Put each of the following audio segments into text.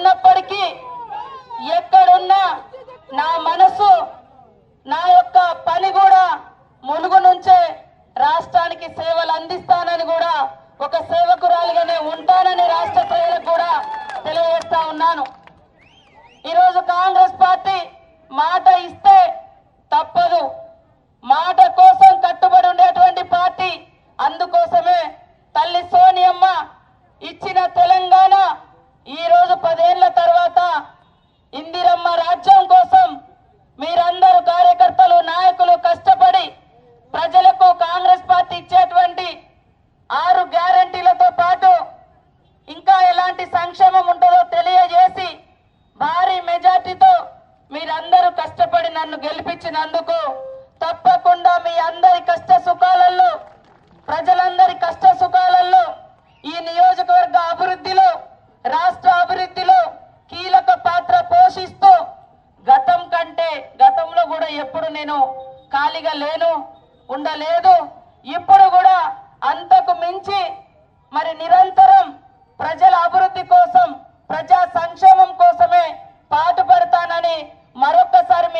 ఉన్నప్పటికీ ఎక్కడున్నా నా మనసు నా యొక్క పని కూడా మునుగు నుంచే రాష్ట్రానికి సేవలు అందిస్తానని కూడా ఒక సేవకురాలుగానే ఉంటానని రాష్ట్ర ప్రజలకు కూడా తెలియజేస్తా ఉన్నాను. ఈరోజు కాంగ్రెస్ పార్టీ మాట ఇస్తా నన్ను గెలిపించినందుకు తప్పకుండా మీ అందరి కష్ట సుఖాలలో ప్రజలందరి కష్ట సుఖాలలో ఈ నియోజకవర్గ అభివృద్ధిలో రాష్ట్ర అభివృద్ధిలో కీలక పాత్ర పోషిస్తూ గతం కంటే గతంలో కూడా ఎప్పుడు నేను ఖాళీగా లేను ఉండలేదు. ఇప్పుడు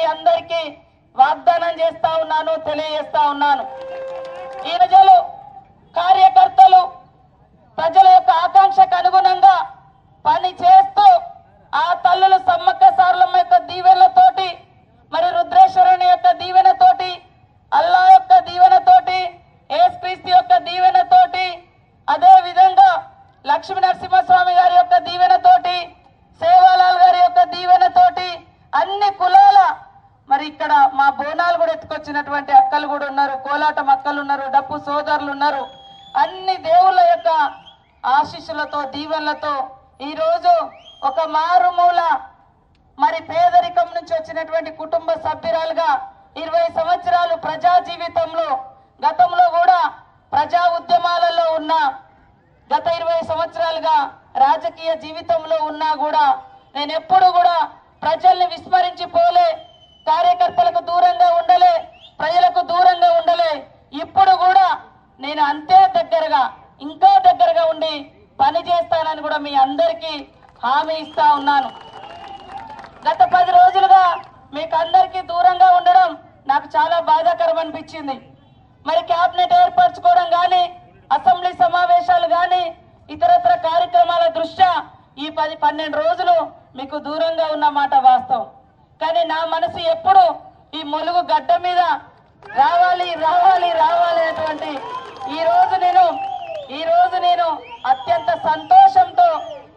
మీ అందరికీ వాగ్దానం చేస్తా ఉన్నాను తెలియజేస్తా ఉన్నాను. ఈ ప్రజలు కార్యకర్తలు ప్రజల యొక్క ఆకాంక్షకు అనుగుణంగా పని చేస్తూ ఆ తల్లులు సమ్మక్క సారలమ్మ యొక్క దీవెనలతోటి మరి రుద్రేశ్వరుని యొక్క దీవెనతోటి అల్లా యొక్క దీవెనతోటి ఏసుక్రీస్తు యొక్క దీవెనతోటి అదే విధంగా లక్ష్మీ నరసింహస్వామి గారి యొక్క దీవెనతోటి సేవాలాల్ గారి యొక్క దీవెనతోటి అన్ని కులాల మరి ఇక్కడ మా బోనాలు కూడా ఎత్తుకొచ్చినటువంటి అక్కలు కూడా ఉన్నారు కోలాటం అక్కలు ఉన్నారు డప్పు సోదరులు ఉన్నారు. అన్ని దేవుళ్ళ యొక్క ఆశీస్సులతో దీవెనలతో ఈరోజు ఒక మారుమూల మరి పేదరికం నుంచి వచ్చినటువంటి కుటుంబ సభ్యురాలుగా ఇరవై సంవత్సరాలు ప్రజా జీవితంలో గతంలో కూడా ప్రజా ఉద్యమాలలో ఉన్న గత ఇరవై సంవత్సరాలుగా రాజకీయ జీవితంలో ఉన్నా కూడా నేను ఎప్పుడు కూడా ప్రజల్ని విస్మరించి పోలే కార్యకర్తలకు దూరంగా ఉండలే ప్రజలకు దూరంగా ఉండలే ఇప్పుడు కూడా నేను అంతే దగ్గరగా ఇంకా దగ్గరగా ఉండి పని చేస్తానని కూడా మీ అందరికీ హామీ ఇస్తా ఉన్నాను. గత పది రోజులుగా మీకు అందరికీ దూరంగా ఉండడం నాకు చాలా బాధాకరం అనిపించింది మరి క్యాబినెట్ ఏర్పరచుకోవడం కానీ అసెంబ్లీ సమావేశాలు కానీ ఇతరత్ర కార్యక్రమాల దృష్ట్యా ఈ పది పన్నెండు రోజులు మీకు దూరంగా ఉన్న మాట వాస్తవం. కానీ నా మనసు ఎప్పుడు ఈ మొలుగు గడ్డ మీద రావాలి రావాలి రావాలి అనేటువంటి ఈ రోజు నేను ఈ రోజు నేను అత్యంత సంతోషంతో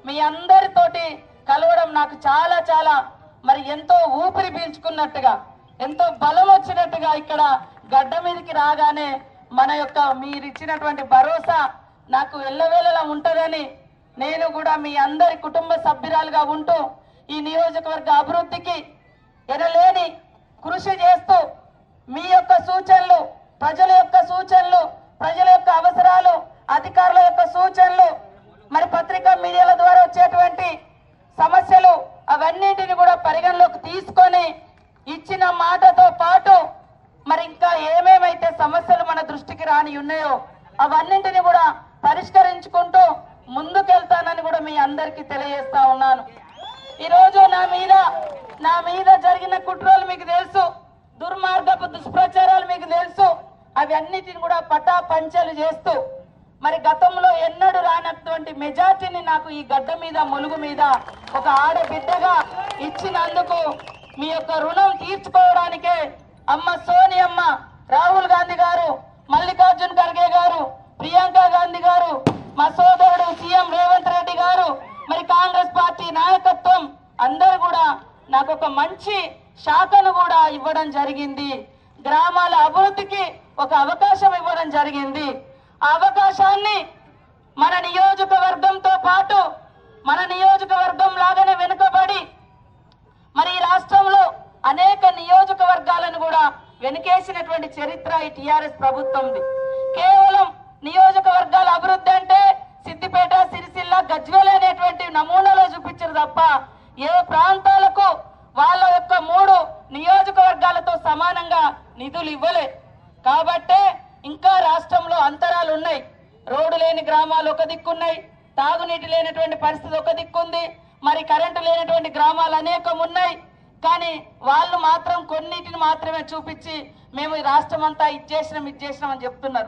మీ అందరితోటి కలవడం నాకు చాలా చాలా మరి ఎంతో ఊపిరి పీల్చుకున్నట్టుగా ఎంతో బలం వచ్చినట్టుగా ఇక్కడ గడ్డ మీదకి రాగానే మన యొక్క మీరిచ్చినటువంటి భరోసా నాకు ఎల్లవేళలా ఉంటుందని నేను కూడా మీ అందరి కుటుంబ సభ్యురాలుగా ఉంటూ ఈ నియోజకవర్గ అభివృద్ధికి ఎనలేని కృషి చేస్తూ మీ యొక్క సూచనలు ప్రజల యొక్క సూచనలు ప్రజల యొక్క అవసరాలు అధికారుల యొక్క సూచనలు మరి పత్రికా మీడియాల ద్వారా వచ్చేటువంటి సమస్యలు అవన్నింటిని కూడా పరిగణలోకి తీసుకొని ఇచ్చిన మాటతో పాటు మరి ఇంకా ఏమేమైతే సమస్యలు మన దృష్టికి రాని ఉన్నాయో అవన్నింటిని కూడా పరిష్కరించుకుంటూ ముందుకెళ్తానని కూడా మీ అందరికీ తెలియజేస్తా ఉన్నాను. ఈరోజు నా మీద నా మీద జరిగిన కుట్రలు మీకు తెలుసు దుర్మార్గపు దుష్ప్రచారాలు మీకు తెలుసు అవన్నిటిని కూడా పటా పంచలు చేస్తూ మరి గతంలో ఎన్నడూ రానటువంటి మెజార్టీని నాకు ఈ గడ్డ మీద ములుగు మీద ఒక ఆడబిడ్డగా ఇచ్చినందుకు మీ యొక్క రుణం తీర్చుకోవడానికే అమ్మ సోనియమ్మ రాహుల్ గాంధీ గారు మల్లికార్జున్ ఖర్గే గారు ప్రియాంక గాంధీ గారు మా సోదరుడు సీఎం రేవంత్ రెడ్డి గారు మరి కాంగ్రెస్ పార్టీ నాయకత్వం అందరూ కూడా నాకు ఒక మంచి శాఖను కూడా ఇవ్వడం జరిగింది. గ్రామాల అభివృద్ధికి ఒక అవకాశం ఇవ్వడం జరిగింది. ఆ అవకాశాన్ని మన నియోజకవర్గంతో పాటు మన నియోజకవర్గం లాగానే వెనుకబడి మరి ఈ రాష్ట్రంలో అనేక నియోజకవర్గాలను కూడా వెనుకేసినటువంటి చరిత్ర ఈ టిఆర్ఎస్ ప్రభుత్వంది. కేవలం నియోజకవర్గాల అభివృద్ధి అంటే సిద్దిపేట సిరిసిల్ల గజ్వేల్ అనేటువంటి నమూనాలో చూపించారు తప్ప ఏ ప్రాంతాలకు వాళ్ళ యొక్క మూడు నియోజకవర్గాలతో సమానంగా నిధులు ఇవ్వలే. కాబట్టే ఇంకా రాష్ట్రంలో అంతరాలు ఉన్నాయి. రోడ్డు లేని గ్రామాలు ఒక దిక్కున్నాయి తాగునీటి లేనటువంటి పరిస్థితి ఒక దిక్కుంది మరి కరెంటు లేనటువంటి గ్రామాలు అనేకం ఉన్నాయి. కానీ వాళ్ళు మాత్రం కొన్నిటిని మాత్రమే చూపించి మేము ఈ రాష్ట్రం అంతా ఇచ్చేసినాం ఇచ్చేసినాం అని చెప్తున్నారు.